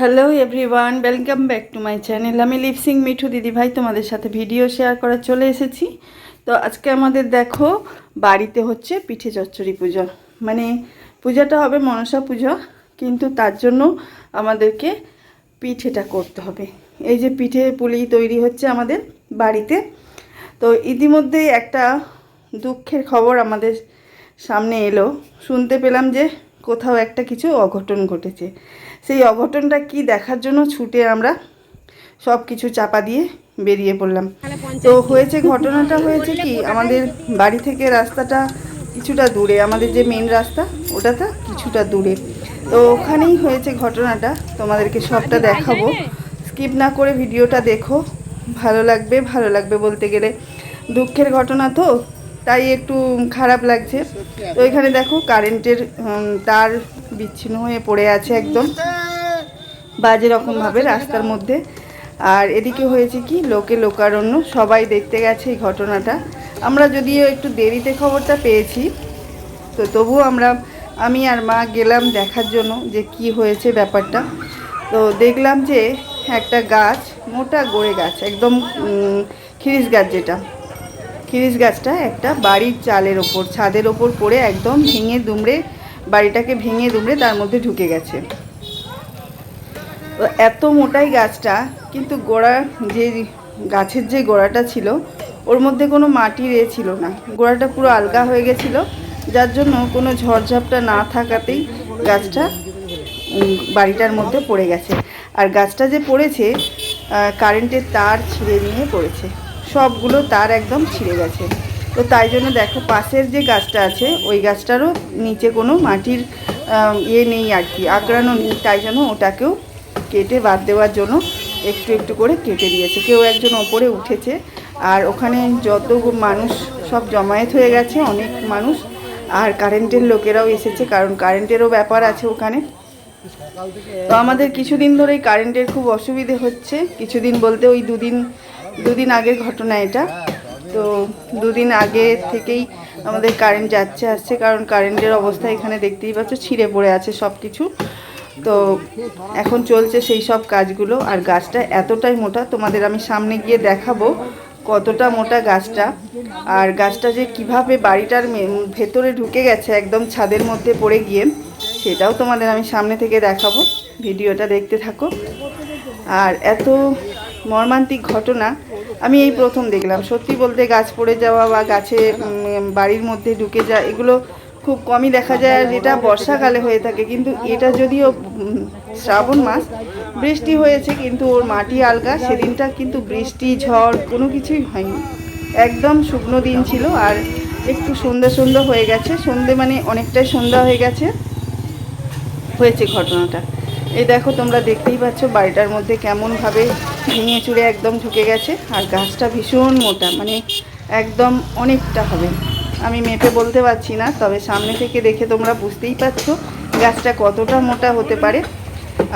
Hello everyone welcome back to my channel আমি lip sync Mithu দিদি ভাই তোমাদের সাথে ভিডিও শেয়ার করা চলে এসেছি। তো আজকে আমাদের দেখো, বাড়িতে হচ্ছে পিঠে চচ্চড়ি পুজো। মানে পূজাটা হবে মনসা পুজো, কিন্তু তার জন্য আমাদেরকে পিঠেটা করতে হবে। এই যে পিঠে পুলি তৈরি হচ্ছে আমাদের বাড়িতে। তো ইতিমধ্যেই একটা দুঃখের খবর আমাদের সামনে এলো। শুনতে পেলাম যে কোথাও একটা কিছু অঘটন ঘটেছে। সেই অঘটনটা কি দেখার জন্য ছুটে আমরা সব কিছু চাপা দিয়ে বেরিয়ে পড়লাম। তো হয়েছে ঘটনাটা হয়েছে কি? আমাদের বাড়ি থেকে রাস্তাটা কিছুটা দূরে আমাদের যে মেন রাস্তা ওটাটা কিছুটা দূরে। তো ওখানেই হয়েছে ঘটনাটা তোমাদেরকে সবটা দেখাবো। স্কিপ না করে ভিডিওটা দেখো ভালো লাগবে ভালো লাগবে বলতে গেলে। দুঃখের ঘটনা তো তাই একটু খারাপ লাগছে। তো এখানে দেখো কারেন্টের তার বিচ্ছিন্ন হয়ে পড়ে আছে একদম বাজে রকমভাবে রাস্তার মধ্যে। আর এদিকে হয়েছে কি, লোকে লোকারণ্য, সবাই দেখতে গেছে এই ঘটনাটা। আমরা যদিও একটু দেরিতে খবরটা পেয়েছি, তো তবুও আমরা, আমি আর মা গেলাম দেখার জন্য যে কি হয়েছে ব্যাপারটা। তো দেখলাম যে একটা গাছ, মোটা গড়ে গাছ, একদম খিরিস গাছ যেটা। খিরিস গাছটা একটা বাড়ির চালের ওপর, ছাদের ওপর পড়ে একদম ভেঙে দুমড়ে বাড়িটাকে ভেঙে দুমড়ে তার মধ্যে ঢুকে গেছে। এত মোটাই গাছটা, কিন্তু গোড়া যে গাছের যে গোড়াটা ছিল, ওর মধ্যে কোনো মাটি রে ছিল না। গোড়াটা পুরো আলগা হয়ে গেছিল, যার জন্য কোনো ঝড়ঝাপটা না থাকাতেই গাছটা বাড়িটার মধ্যে পড়ে গেছে। আর গাছটা যে পড়েছে কারেন্টের তার ছিঁড়ে নিয়ে পড়েছে। সবগুলো তার একদম ছিঁড়ে গেছে। তো তাই জন্য দেখো পাশের যে গাছটা আছে, ওই গাছটারও নিচে কোনো মাটির ইয়ে নেই আর কি, আঁকড়ানো নেই। তাই জন্য ওটাকেও কেটে বাদ দেওয়ার জন্য একটু একটু করে কেটে দিয়েছে। কেউ একজন ওপরে উঠেছে আর ওখানে যত মানুষ সব জমায়েত হয়ে গেছে, অনেক মানুষ আর কারেন্টের লোকেরাও এসেছে, কারণ কারেন্টেরও ব্যাপার আছে ওখানে। তো আমাদের কিছুদিন ধরেই কারেন্টের খুব অসুবিধে হচ্ছে। কিছুদিন বলতে ওই দুদিন দুদিন আগের ঘটনা এটা। তো দুদিন আগে থেকেই আমাদের কারেন্ট যাচ্ছে, আসছে। কারণ কারেন্টের অবস্থা এখানে দেখতেই পাচ্ছ, ছিঁড়ে পড়ে আছে সব কিছু তো এখন চলছে সেই সব কাজগুলো। আর গাছটা এতটাই মোটা, তোমাদের আমি সামনে গিয়ে দেখাবো কতটা মোটা গাছটা। আর গাছটা যে কীভাবে বাড়িটার ভেতরে ঢুকে গেছে, একদম ছাদের মধ্যে পড়ে গিয়ে, সেটাও তোমাদের আমি সামনে থেকে দেখাবো। ভিডিওটা দেখতে থাকো। আর এত মর্মান্তিক ঘটনা আমি এই প্রথম দেখলাম। সত্যি বলতে গাছ পড়ে যাওয়া বা গাছে বাড়ির মধ্যে ঢুকে যাওয়া, এগুলো খুব কমই দেখা যায় আর এটা বর্ষাকালে হয়ে থাকে। কিন্তু এটা যদিও শ্রাবণ মাস, বৃষ্টি হয়েছে কিন্তু ওর মাটি আলগা। সেদিনটা কিন্তু বৃষ্টি, ঝড় কোনো কিছুই হয়নি। একদম শুকনো দিন ছিল আর একটু সন্ধ্যা সন্ধ্যা হয়ে গেছে। সন্ধে মানে অনেকটাই সন্ধ্যা হয়ে গেছে। হয়েছে ঘটনাটা। এই দেখো, তোমরা দেখতেই পাচ্ছ বাড়িটার মধ্যে কেমনভাবে ভেঙে চুড়ে একদম ঢুকে গেছে আর গাছটা ভীষণ মোটা মানে একদম অনেকটা হবে। আমি মেপে বলতে পারছি না তবে সামনে থেকে দেখে তোমরা বুঝতেই পারছ গাছটা কতটা মোটা হতে পারে।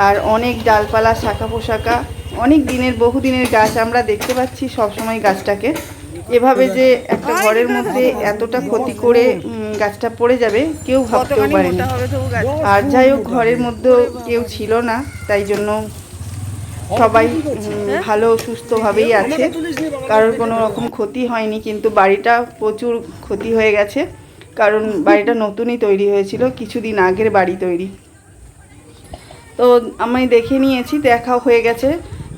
আর অনেক ডালপালা শাখা পোশাকা অনেক দিনের বহু দিনের গাছ আমরা দেখতে পাচ্ছি সবসময় গাছটাকে। এভাবে যে একটা ঘরের মধ্যে এতটা ক্ষতি করে গাছটা পড়ে যাবে কেউ ভাবতেও পারেনি। আর যাই হোক ঘরের মধ্যেও কেউ ছিল না তাই জন্য সবাই ভালো সুস্থভাবেই আছে। কারোর কোনো রকম ক্ষতি হয়নি কিন্তু বাড়িটা প্রচুর ক্ষতি হয়ে গেছে। কারণ বাড়িটা নতুনই তৈরি হয়েছিল কিছুদিন আগের বাড়ি তৈরি। তো আমি দেখে নিয়েছি দেখা হয়ে গেছে।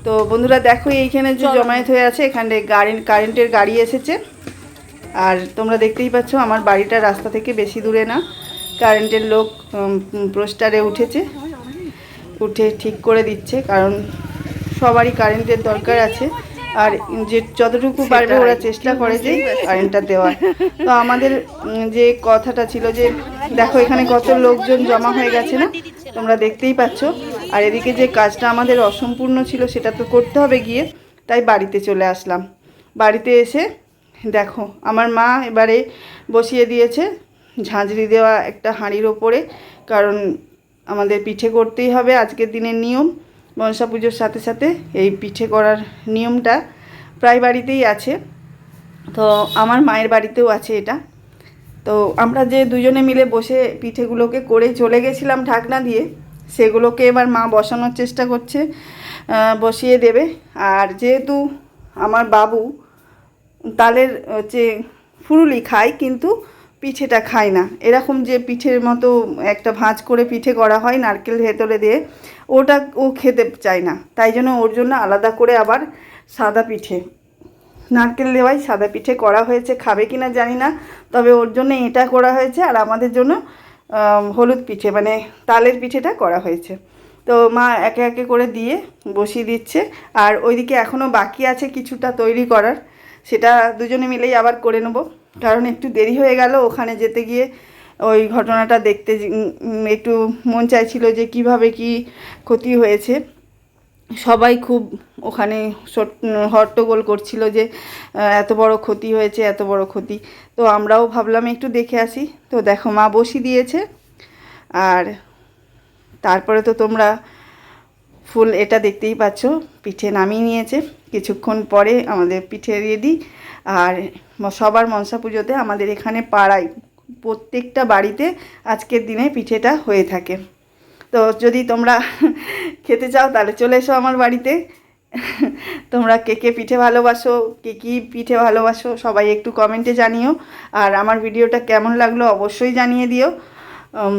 তো বন্ধুরা দেখো এইখানে যে জমায়েত হয়ে আছে এখানে গাড়ি কারেন্টের গাড়ি এসেছে। আর তোমরা দেখতেই পাচ্ছ আমার বাড়িটা রাস্তা থেকে বেশি দূরে না। কারেন্টের লোক পোস্টারে উঠেছে। উঠে ঠিক করে দিচ্ছে কারণ সবারই কারেন্টের দরকার আছে। আর যে যতটুকু পারবে ওরা চেষ্টা করে যে কারেন্টটা দেওয়ার। তো আমাদের যে কথাটা ছিল যে দেখো এখানে কত লোকজন জমা হয়ে গেছে না? তোমরা দেখতেই পাচ্ছ। আর এদিকে যে কাজটা আমাদের অসম্পূর্ণ ছিল সেটা তো করতে হবে গিয়ে। তাই বাড়িতে চলে আসলাম। বাড়িতে এসে দেখো আমার মা এবারে বসিয়ে দিয়েছে ঝাঁঝরি দেওয়া একটা হাঁড়ির ওপরে। কারণ আমাদের পিঠে করতেই হবে আজকের দিনের নিয়ম। মনসা পুজোর সাথে সাথে এই পিঠে করার নিয়মটা প্রায় বাড়িতেই আছে। তো আমার মায়ের বাড়িতেও আছে এটা। তো আমরা যে দুজনে মিলে বসে পিঠেগুলোকে করে চলে গেছিলাম ঢাকনা দিয়ে, সেগুলোকে এবার মা বসানোর চেষ্টা করছে বসিয়ে দেবে। আর যেহেতু আমার বাবু তালের, হচ্ছে, ফুরুলি খায়, কিন্তু পিঠেটা খায় না। এরকম যে পিঠের মতো একটা ভাঁজ করে পিঠে করা হয় নারকেল ভেতরে দিয়ে, ওটা ও খেতে চায় না। তাই জন্য ওর জন্য আলাদা করে আবার সাদা পিঠে। নারকেল দেওয়াই সাদা পিঠে করা হয়েছে। খাবে কি না জানি না, তবে ওর জন্য এটা করা হয়েছে আর আমাদের জন্য হলুদ পিঠে মানে তালের পিঠেটা করা হয়েছে। তো মা একে একে করে দিয়ে বসিয়ে দিচ্ছে। আর ওইদিকে এখনও বাকি আছে কিছুটা তৈরি করার। সেটা দুজনে মিলেই আবার করে নেব। কারণ একটু দেরি হয়ে গেল, ওখানে যেতে গিয়ে ওই ঘটনাটা দেখতে একটু মন চাইছিল যে কীভাবে কি ক্ষতি হয়েছে। সবাই খুব ওখানে হট্টগোল করছিল যে এত বড় ক্ষতি হয়েছে, এত বড় ক্ষতি। তো আমরাও ভাবলাম একটু দেখে আসি। তো দেখো, মা বসি দিয়েছে। আর তারপরে তো তোমরা ফুল এটা দেখতেই পাচ্ছ, পিঠে নামিয়ে নিয়েছে। কিছুক্ষণ পরে আমাদের পিঠে রেডি। আর সবার মনসা পুজোতে আমাদের এখানে পাড়ায় প্রত্যেকটা বাড়িতে আজকের দিনে পিঠেটা হয়ে থাকে। তো যদি তোমরা খেতে চাও তাহলে চলে এসো আমার বাড়িতে। তোমরা কে কে পিঠে ভালোবাসো, কে কী পিঠে ভালোবাসো সবাই একটু কমেন্টে জানিও। আর আমার ভিডিওটা কেমন লাগল অবশ্যই জানিয়ে দিও।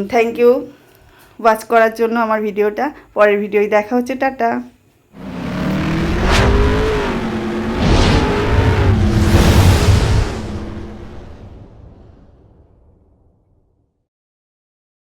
থ্যাংক ইউ ওয়াচ করার জন্য আমার ভিডিওটা। পরের ভিডিওয় দেখা হচ্ছে টাটা।